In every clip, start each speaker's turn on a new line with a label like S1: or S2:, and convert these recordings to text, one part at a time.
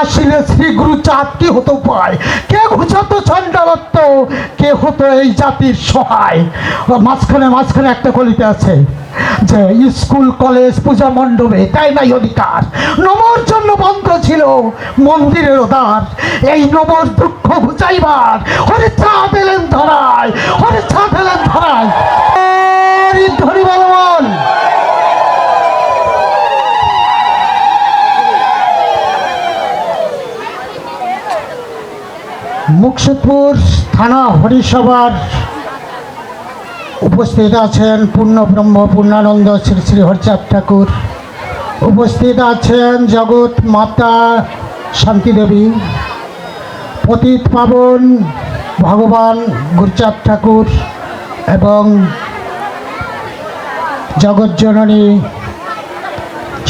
S1: আসিলে শ্রী গুরু চাঁদ কি হতো পায় কে ঘুচাতো চন্ডালত্ব কে হতো এই জাতির সহায়? মাঝখানে মাঝখানে একটা কলিতে আছে যে, স্কুল, কলেজ, পূজা মণ্ডপে তাই নাই অধিকার। নমর জন্য বন্ধ ছিল মন্দিরের দ্বার এই নমর দুঃখ ঘুচাইবার। হরে চাঁদ এলেন ধরায়, হরে চাঁদ এলেন ধরায়। ধরি বলবন। মুকসুদপুর থানা হরিসভার উপস্থিত আছেন পূর্ণব্রহ্ম পূর্ণানন্দ, শ্রী শ্রী হরচাঁদ ঠাকুর। উপস্থিত আছেন জগৎ মাতা শান্তিদেবী পতিত পাবন ভগবান গুরচাঁদ ঠাকুর এবং জগৎজননী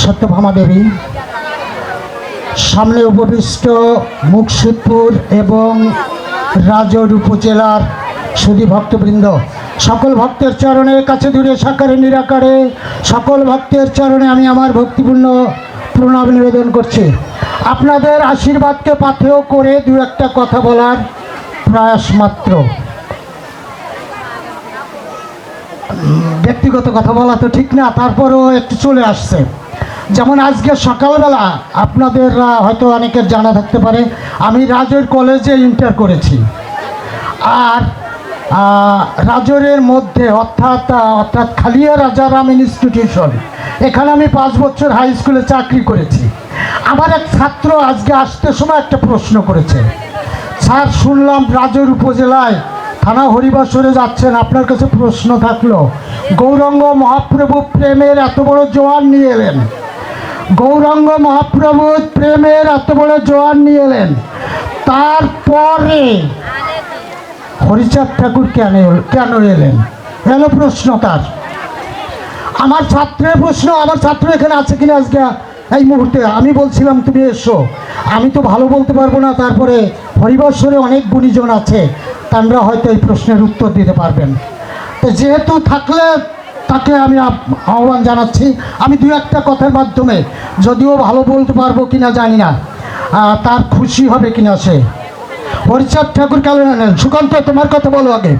S1: সত্যভামা দেবী। সামনে উপবিষ্ট মুকসুদপুর এবং রাজর উপজেলার সুধী ভক্তবৃন্দ। সকল ভক্তের চরণে কাছে দূরে সাকারে নিরাকারে, সকল ভক্তের চরণে আমি আমার ভক্তিপূর্ণ প্রণাম নিবেদন করছি। আপনাদের আশীর্বাদকে পাথেয় করে দু একটা কথা বলার প্রয়াস মাত্র। ব্যক্তিগত কথা বলা তো ঠিক না, তারপরেও একটু চলে আসছে। যেমন আজকে সকালবেলা আপনাদের হয়তো অনেকের জানা থাকতে পারে, আমি রাজের কলেজে ইন্টার করেছি। আর রাজরের মধ্যে অর্থাৎ অর্থাৎ খালিয়া রাজারাম ইনস্টিটিউশন এখানে আমি পাঁচ বছর হাই স্কুলে চাকরি করেছি। আমার এক ছাত্র আজকে আসতে সময় একটা প্রশ্ন করেছে। স্যার, শুনলাম রাজর উপজেলায় থানা হরিবাসরে যাচ্ছেন, আপনার কাছে প্রশ্ন থাকল, গৌরঙ্গ মহাপ্রভু প্রেমের এত বড় জোয়ান নিয়ে এলেন। গৌরাঙ্গ মহাপ্রভু প্রেমের এত বড় জোয়ান নিয়ে এলেন। তারপরে হরিচাঁদ ঠাকুর কেন কেন এলেন? এলো প্রশ্ন তার। আমার ছাত্রের প্রশ্ন, আমার ছাত্র এখানে আছে কিনা আজকে? এই মুহূর্তে আমি বলছিলাম, তুমি এসো। আমি তো ভালো বলতে পারব না, তারপরে হরিবর্ষরে অনেক গুণীজন আছে, তারা হয়তো এই প্রশ্নের উত্তর দিতে পারবেন। তো যেহেতু থাকলে তাকে আমি আহ্বান জানাচ্ছি। আমি দু একটা কথার মাধ্যমে, যদিও ভালো বলতে পারব কিনা জানি না। তার খুশি হবে কিনা সে। হরিচাঁদ ঠাকুর এলেন সুকান্ত, তোমার কথা বলো আগে।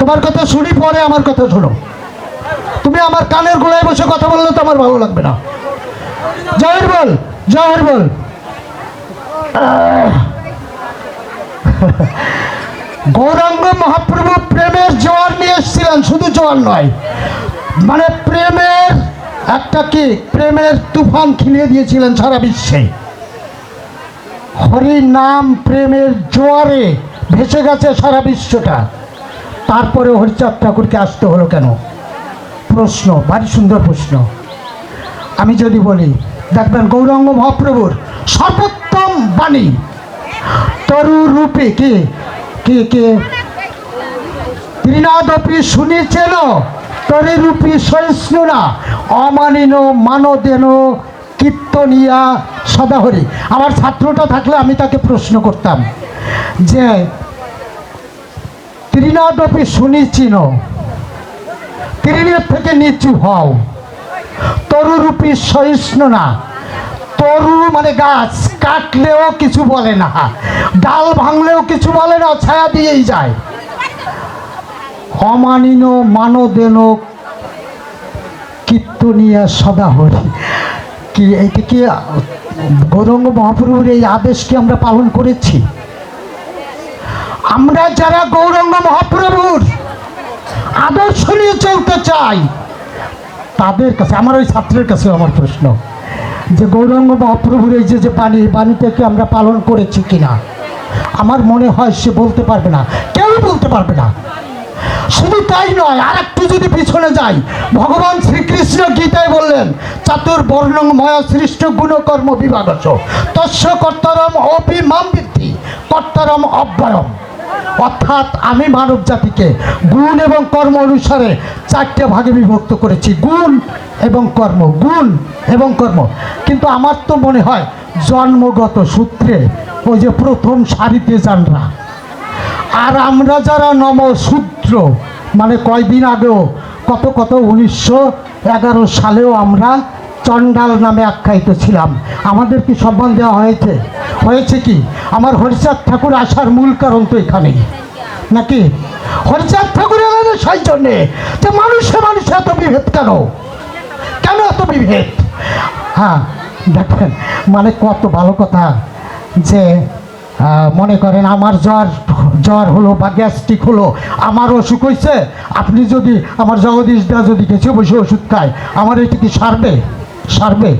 S1: তোমার কথা শুনি, পরে আমার কথা শোনো। তুমি আমার কানের গোড়ায় বসে কথা বললে তো আমার ভালো লাগবে না। জয়ের বল জয়ের বল। গৌরাঙ্গ মহাপ্রভু প্রেমের জোয়ার নিয়ে এসেছিলেন, শুধু জোয়ার নয়। মানে প্রেমের একটা কি? প্রেমের তুফান খিলিয়ে দিয়েছিলেন সারা বিশ্বে। হরি নাম প্রেমের জোয়ারে ভেসে গেছে সারা বিশ্বটা। তারপরে হরিচাঁদ ঠাকুরকে আসতে হলো কেন? প্রশ্ন, ভারী সুন্দর প্রশ্ন। আমি যদি বলি, দেখবেন গৌরাঙ্গ মহাপ্রভুর সর্বোত্তম বাণী, তরু রূপে কে কে কে? ত্রিনাদপি শুনেছেন? তরে রূপী সহিষ্ণু না অমানিন মানদেন কীর্তনিয়া সদাহরি। আমার ছাত্রটা থাকলে আমি তাকে প্রশ্ন করতাম যে, ত্রিনাদপি শুনেছিন তৃণের থেকে নিচু হও। তরুরূপী সহিষ্ণু না তরু মানে গাছ, কাটলেও কিছু বলে না। ডাল ভাঙলেও কিছু বলে না, ছায়া দিয়েই যায়। অমানিন, মানদেন, কীর্তনিয়া সদাহরি। কি, এইটা কি, গৌরঙ্গ মহাপ্রভুর এই আদেশকে আমরা পালন করেছি? আমরা যারা গৌরঙ্গ মহাপ্রভুর আদর্শ নিয়ে চলতে চাই, তাদের কাছে, আমার ওই ছাত্রের কাছে আমার প্রশ্ন, যে গৌরাঙ্গ মহাপ্রভুর এই যে যে বাণী বাণীটাকে আমরা পালন করেছি কিনা? আমার মনে হয় সে বলতে পারবে না। কেউ বলতে পারবে না। শুধু তাই নয় আর একটু যদি পিছনে যাই, ভগবান শ্রীকৃষ্ণ গীতায় বললেন চাতুর বর্ণং ময় সৃষ্ট গুণকর্ম বিভাগস তস্য কর্তারম অভিমাম বৃদ্ধি, কর্তারম অব্যয়ম। অর্থাৎ আমি মানব জাতিকে গুণ এবং কর্ম অনুসারে চারটে ভাগে বিভক্ত করেছি, গুণ এবং কর্ম, গুণ এবং কর্ম। কিন্তু আমার তো মনে হয়, জন্মগত সূত্রে, ওই যে প্রথম সারিতে যানরা আর আমরা যারা নমশূদ্র মানে কয়দিন আগেও, কত কত উনিশশো এগারো সালেও আমরা চণ্ডাল নামে আখ্যায়িত ছিলাম। আমাদের কি সম্মান দেওয়া হয়েছে? হয়েছে কি? আমার হরিচাঁদ ঠাকুর আসার মূল কারণ তো এখানেই। নাকি? হরিচাঁদ ঠাকুর এলেন সেই জন্যে যে মানুষে মানুষে এত বিভেদ কেন? কেন এত বিভেদ? হ্যাঁ দেখেন মানে কত ভালো কথা যে মনে করেন আমার জ্বর জ্বর হলো বা গ্যাস্ট্রিক হলো, আমার অসুখ হয়েছে আপনি যদি, আমার জগদীশ দা যদি গেছে বসে ওষুধ খায়, আমার এটি কি সারবে? সারবে?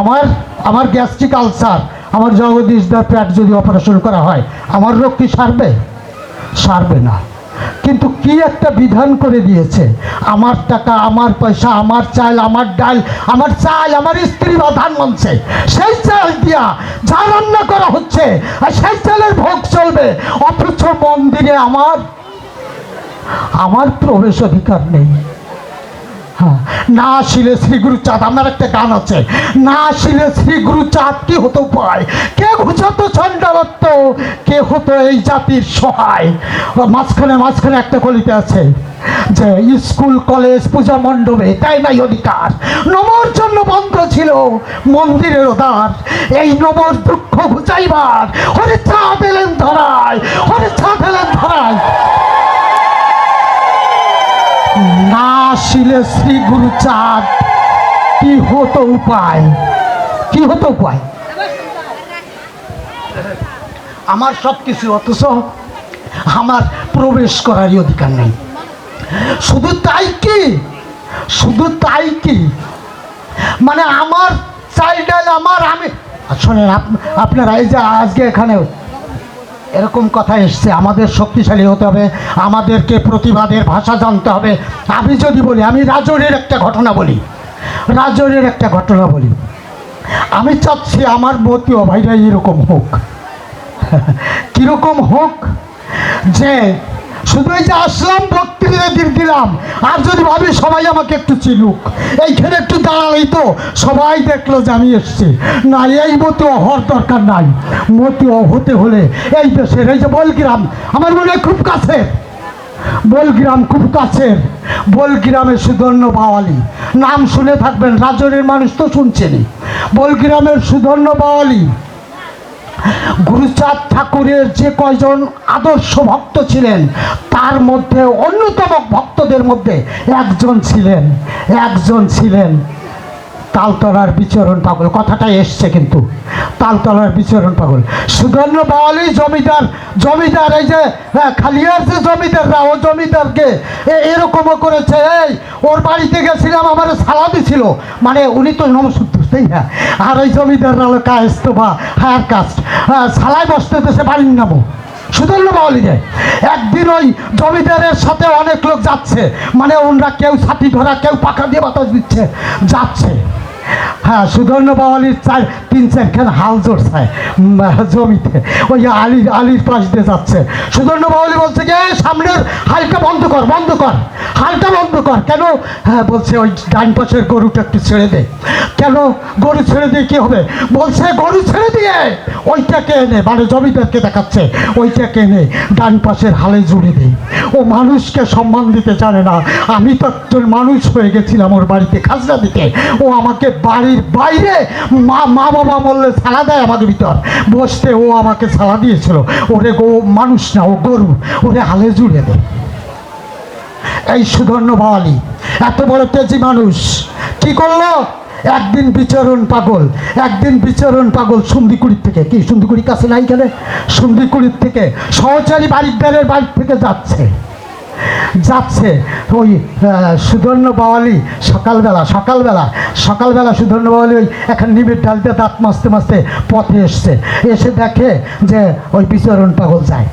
S1: আমার আমার গ্যাস্ট্রিক আলসার, আমার জগদীশ প্যাট যদি অপারেশন করা হয়, আমার রোগ কি সারবে? সারবে না। কিন্তু কি একটা বিধান করে দিয়েছে? আমার টাকা, আমার পয়সা, আমার চাল, আমার ডাল, আমার চাল, আমার স্ত্রী বাধান মানছে সেই চাল দিয়া যা রান্না করা হচ্ছে, আর সেই চালের ভোগ চলবে। অথচ মন্দিরে আমার আমার প্রবেশ অধিকার নেই। না আসিলে আমার একটা গান আছে। না আসিলে শ্রী গুরু চাঁদ, কি হতো পায় কে কে হতো এই জাতির সহায়? মাঝখানে মাঝখানে একটা কলিতে আছে যে, স্কুল, কলেজ, পূজা মণ্ডপে তাই নাই অধিকার। নমর জন্য বন্ধ ছিল, মন্দিরের দ্বার এই নমর দুঃখ ঘুচাইবার হরে চাঁদ এলেন ধরায়, হরে চাঁদ এলেন ধরায়। না আসিলে শ্রী গুরু চাঁদ, কি হতো উপায়? কি হতো উপায়? আমার সব কিছু অথচ আমার প্রবেশ করারই অধিকার নেই। শুধু তাই কি? শুধু তাই কি? মানে আমার চাইল্ড আমার আমি আপ- আপনারা এই যে আজকে এখানে এরকম কথা এসছে, আমাদের শক্তিশালী হতে হবে, আমাদেরকে প্রতিবাদের ভাষা জানতে হবে। আমি যদি বলি, আমি রাজনের একটা ঘটনা বলি রাজনের একটা ঘটনা বলি। আমি চাচ্ছি আমার মতীয় ভাইরা এরকম হোক। কীরকম হোক যে শুধু এই যে আসলাম বক্তৃতা দিলাম। আর যদি ভাবি সবাই আমাকে একটু চিনুক, এইখানে একটু দাঁড়ালেই তো সবাই দেখল যে আমি এসছি। না এই মতো হওয়ার দরকার নাই। মতো হতে হলে এই দেশের, এই যে বলগ্রাম, আমার মনে হয় খুব কাছে বলগ্রাম খুব কাছের। বলগ্রামের সুধন্য বাওয়ালি। নাম শুনে থাকবেন রাজরের মানুষ তো শুনছেনই। বলগ্রামের সুধন্য বাওয়ালি। গুরুচাঁদ ঠাকুরের যে কয়জন আদর্শ ভক্ত ছিলেন, তার মধ্যে অন্যতম ভক্তদের মধ্যে একজন ছিলেন একজন ছিলেন তালতলার বিচরণ পাগল। কথাটা এসছে কিন্তু, তালতলার বিচরণ পাগল। সুধন্য বাওয়ালি জমিদার জমিদার, এই যে খালিয়ার যে জমিদাররা, ও জমিদারকে এরকমও করেছে। এই, ওর বাড়িতে গেছিলাম, আমার সালা ছিল। মানে উনি তো নমসূত্র তাই না আর ওই জমিদার হলো কাস্ত বা, হায়ার কাস্ট। সালাই বসতে তো সে বাড়ির নামও সুদল্য বাউলি যায়। একদিন ওই জমিদারের সাথে অনেক লোক যাচ্ছে। মানে ওনরা কেউ ছাতি ধরা, কেউ পাখা দিয়ে বাতাস দিচ্ছে। যাচ্ছে। হ্যাঁ সুধন্য বাওয়ালির চার, তিন চারখান হাল জোরছে জমিতে। ওই আলির আলির পাশ দিয়ে যাচ্ছে। সুধন্য বাওয়ালি বলছে যে সামনের হালটা বন্ধ কর বন্ধ কর, হালটা বন্ধ কর। কেন? হ্যাঁ বলছে, ওই ডান পাশের গরুটা একটু ছেড়ে দে। কেন? গরু ছেড়ে দিয়ে কী হবে? বলছে, গরু ছেড়ে দিয়ে, ওইটাকে এনে মানে জমিদারকে দেখাচ্ছে, ওইটাকে এনে ডান পাশের হালে জুড়ে দিই ও মানুষকে সম্মান দিতে জানে না। আমি তো একজন মানুষ হয়ে গেছিলাম ওর বাড়িতে, খাজনা দিতে। ও আমাকে বাড়ির বাইরে মা মা বাবা বললে সালা দেয় আমাদের ভিতর। বসতে ও আমাকে সালা দিয়েছিল। ওরে গো মানুষ না, ও গরু। ওরে হালে জুড়ে দেয় এই সুধন্য বাওয়ালি এত বড় তেজি মানুষ, কি করল? একদিন বিচরণ পাগল, একদিন বিচরণ পাগল সুন্দিকুড়ির থেকে। কি সুন্দিকুড়ির কাছে নাই গেলে সুন্দিকুড়ির থেকে সহচারী বাড়ির দ্বারের বাড়ির থেকে যাচ্ছে। যাচ্ছে। ওই সুধন্য বাওয়ালি সকালবেলা সকালবেলা সকালবেলা সুধন্য বাওয়ালি ওই এখন নিবিড় ডালতে দাঁত মাজতে মাজতে পথে এসছে। এসে দেখে যে ওই বিচরণ পাগল যায়।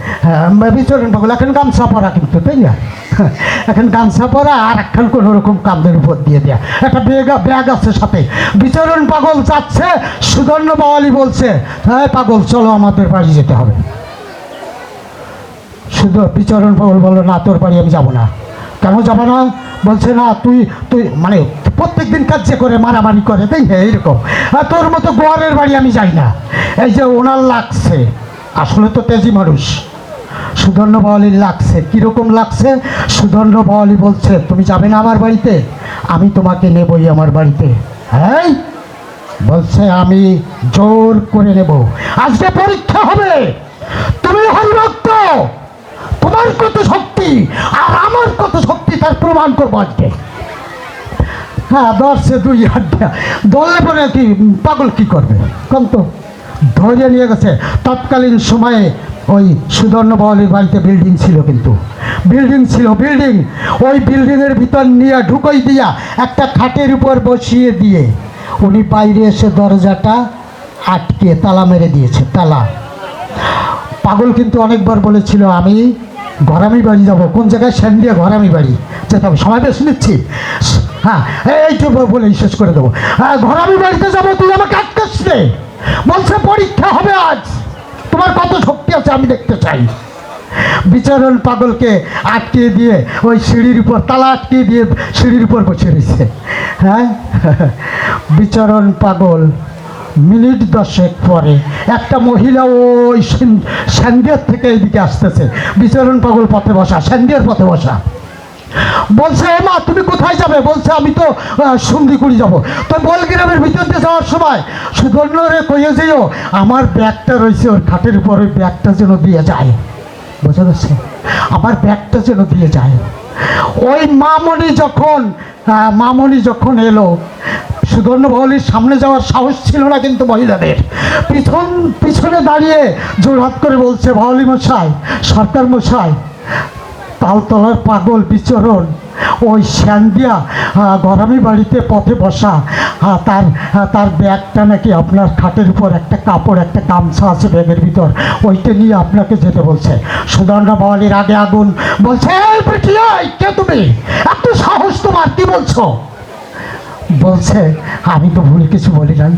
S1: বিচরণ পাগল, এখন গামছা পরা কিন্তু, তাই না? এখন গামছা পরা আর একখান কোনো রকম কান্দের উপর দিয়ে দেয়া। একটা ব্যাগ ব্যাগ আছে সাথে। বিচরণ পাগল যাচ্ছে সুধন্য বাওয়ালি বলছে হ্যাঁ পাগল, চলো আমাদের বাড়ি যেতে হবে। শুধু বিচরণ বলল না, তোর বাড়ি আমি যাব না। কেন যাব না? বলছে, না, তুই তুই মানে প্রত্যেক দিন কাজ যে করে মারামারি করে তাই হ্যাঁ এইরকম আর তোর মতো গোয়ারের বাড়ি আমি যাই না। এই যে ওনার লাগছে, আসলে তো তেজি মানুষ। সুধন্য বাওয়ালির লাগছে। কীরকম লাগছে? সুধন্য বাওয়ালি বলছে, তুমি যাবে না আমার বাড়িতে? আমি তোমাকে নেবই আমার বাড়িতে। হ্যাঁ বলছে, আমি জোর করে নেব। আজকে পরীক্ষা হবে। তুমি হরিভক্ত! তোমার কত শক্তি? আর আমার কত শক্তি তার প্রমাণ করব আজকে। হ্যাঁ দশে দুই আড্ডা। দলে পরে কি পাগল কি করবে? কম তো। ধরে নিয়ে গেছে। তৎকালীন সময়ে ওই সুদর্ণ বাউলির বাড়িতে বিল্ডিং ছিল কিন্তু। বিল্ডিং ছিল বিল্ডিং ওই বিল্ডিংয়ের ভিতর নিয়ে ঢুকই দিয়া একটা খাটের উপর বসিয়ে দিয়ে উনি বাইরে এসে দরজাটা আটকে তালা মেরে দিয়েছে, তালা। পাগল কিন্তু অনেকবার বলেছিল, আমি ঘরামি বাড়ি যাব। কোন জায়গায় স্যান্ডিয়া ঘরামি বাড়ি? যেতে হবে সময় বেশ নিচ্ছি। হ্যাঁ এই তো বলে শেষ করে দেবো। হ্যাঁ ঘরামি বাড়িতে যাব, তুই আমাকে আটকাস রে বলছে, পরীক্ষা হবে আজ। তোমার কত শক্তি আছে আমি দেখতে চাই। বিচারণ পাগলকে আটকে দিয়ে ওই সিঁড়ির উপর তালা আটকে দিয়ে সিঁড়ির উপর বসে রয়েছে। হ্যাঁ? বিচারণ পাগল মিনিট দশেক পরে একটা মহিলা ওই স্যান্ডিয়ার থেকে এইদিকে আসতেছে। বিচরণ পাগল পথে বসা স্যান্ডিয়ার পথে বসা। বলছে, "এ মা, তুমি কোথায় যাবে? বলছে, আমি তো সুন্দিকুড়ি যাব। তো বলগ্রামের ভিতর দিয়ে যাওয়ার সময় সুবর্ণ রে কইয়ে যেও, আমার ব্যাগটা রয়েছে ওর খাটের উপর, ওই ব্যাগটা যেন দিয়ে যায়। বোঝা যাচ্ছে? আমার ব্যাগটা যেন দিয়ে যায়। ওই মামনি যখন মামনি যখন এলো সুদর্ণ ভৌলির সামনে যাওয়ার সাহস ছিল না কিন্তু মহিলাদের। পিছন পিছনে দাঁড়িয়ে জোরহাত করে বলছে ভাওলি মশাই সরকার মশাই তালতলার পাগল বিচরণ ওই শ্যান্দিয়া গরমি বাড়িতে পথে বসা তার তার ব্যাগটা নাকি আপনার খাটের উপর একটা কাপড় একটা গামছা আছে ব্যাগের ভিতর ওইটা নিয়ে আপনাকে যেতে বলছে। সুদর্ণ বাওয়ালির আগে আগুন বলছে "এই বেটি, এই, কে তুমি? এত সাহস তোমার কি বলছো? বলছে, আমি তো ভুল কিছু বলি নাই।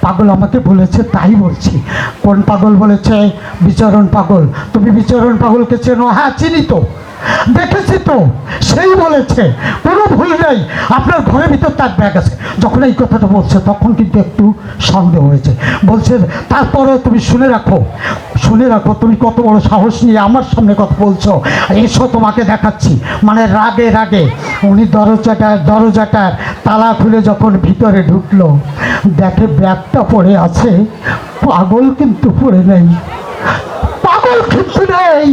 S1: পাগল আমাকে বলেছে, তাই বলছি। কোন পাগল বলেছে? বিচরণ পাগল। তুমি বিচরণ পাগলকে চেনো? হ্যাঁ চিনি তো। দেখেছি তো। সেই বলেছে। কোনো ভুল নেই। আপনার ঘরের ভিতর তার ব্যাগ আছে। যখন এই কথাটা বলছে, তখন কিন্তু একটু সন্দেহ হয়েছে। বলছে, তারপরেও তুমি শুনে রাখো। শুনে রাখো, তুমি কত বড় সাহস নিয়ে আমার সামনে কথা বলছো। এসো, তোমাকে দেখাচ্ছি। মানে রাগে রাগে। উনি দরজাটার দরজাটার তালা খুলে যখন ভিতরে ঢুকলো, দেখে ব্যাগটা পড়ে আছে। পাগল কিন্তু পড়ে নেই। পাগল কিন্তু নেই,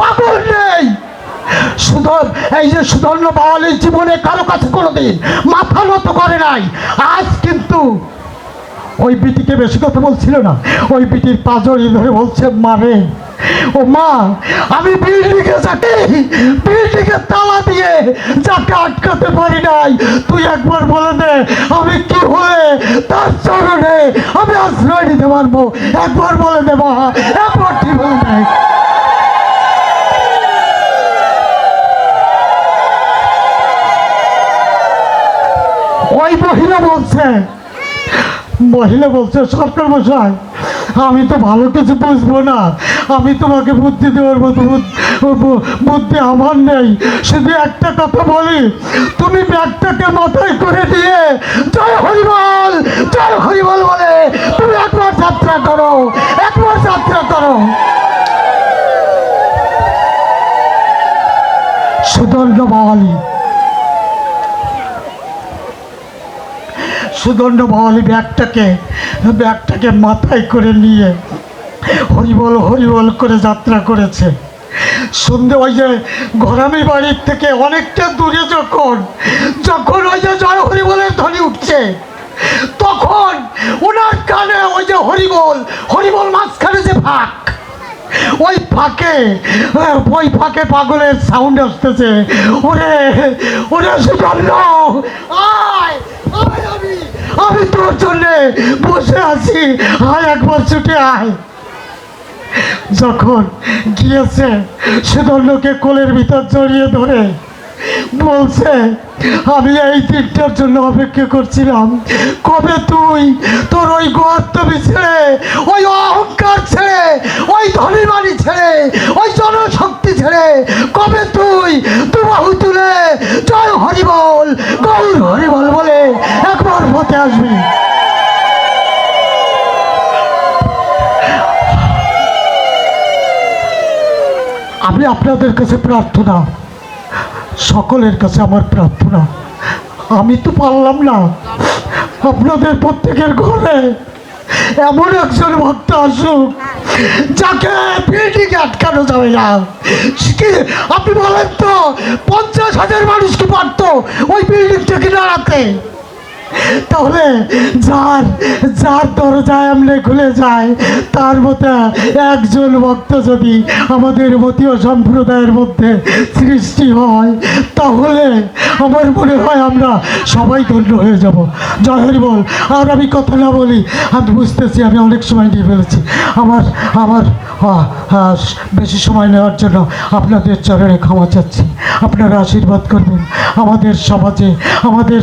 S1: পাগল নেই। সুধর, এই যে সুধর্ণ বাওয়ালির জীবনে কারও কাছে কোনোদিন মাথা নত করে নাই। আজ কিন্তু ওই বিটিকে বেশি কথা বলছিল না। ওই বিটির পাজড়ি ধরে বলছে মারে ও মা, আমি বিল্ডিংয়ে যাকে বিল্ডিংয়ে তালা দিয়ে যাকে আটকাতে পারি নাই, তুই একবার বলে দে, আমি কি হয়ে তার চরণে আমি আশ্রয় নিতে পারব। একবার বলে দে মা, একবার ঠিক বলে দেয় ওই মহিলা বলছে মহিলা বলছে সরকার মশাই, আমি তো ভালো কিছু বুঝব না। আমি তোমাকে বুদ্ধি দেওয়ার মতো বুদ- বুদ্ধি আমার নেই। শুধু একটা কথা বলি, তুমি ব্যাগটাকে মাথায় করে দিয়ে জয় হরিবল জয় হরিবল বলে তুমি একবার যাত্রা করো, একবার যাত্রা করো। সুদর্ণ বাওয়ালি সুদণ্ড বাওয়ালি ব্যাগটাকে ব্যাগটাকে মাথায় করে নিয়ে হরিবল হরিবল করে যাত্রা করেছে। সন্ধে ওই যে ঘরামি বাড়ির থেকে অনেকটা দূরে যখন যখন ওই যে জয় হরিবলের ধ্বনি উঠছে, তখন ওনার কানে ওই যে হরিবল হরিবল মাঝখানে যে ফাঁক, ওই ফাঁকে ওই ফাঁকে পাগলের সাউন্ড আসতেছে। ওরে ওরে সুচন্দ্র আয়! আমি আমি তোর জন্যে বসে আছি। আয় একবার ছুটে আয়। যখন গিয়েছে সুদর্ণকে কোলের ভিতর জড়িয়ে ধরে বলছে, আমি এই দিনটার জন্য অপেক্ষা করছিলাম। কবে তুই তোর ওই গর্তবি ছেড়ে, ওই অহংকার ছেড়ে, ওই ধনী বাড়ি ছেড়ে, ওই জনশক্তি ছেড়ে, কবে তুই দু বাহু তুলে জয় হরিবল গৌর হরিবল বলে একবার পথে আসবি? আমি আপনাদের কাছে প্রার্থনা সকলের কাছে আমার প্রার্থনা। আমি তো পারলাম না আপনাদের প্রত্যেকের ঘরে এমন একজন ভক্ত আসুক, যাকে বিল্ডিং আটকানো যাবে না? আপনি বলেন তো, পঞ্চাশ হাজার মানুষকে পারত ওই বিল্ডিংটাকে নাড়াতে তাহলে যার যার দরজায় এমনি খুলে যায়, তার মতো একজন ভক্ত যদি আমাদের মতীয় সম্প্রদায়ের মধ্যে সৃষ্টি হয়, তাহলে আমার মনে হয় আমরা সবাই ধন্য হয়ে যাব। জয়ের বল। আর আমি কথা না বলি, আমি বুঝতেছি, আমি অনেক সময় নিয়ে ফেলেছি। আমার আমার বেশি সময় নেওয়ার জন্য আপনাদের চরণে ক্ষমা চাচ্ছি। আপনারা আশীর্বাদ করবেন। আমাদের সমাজে, আমাদের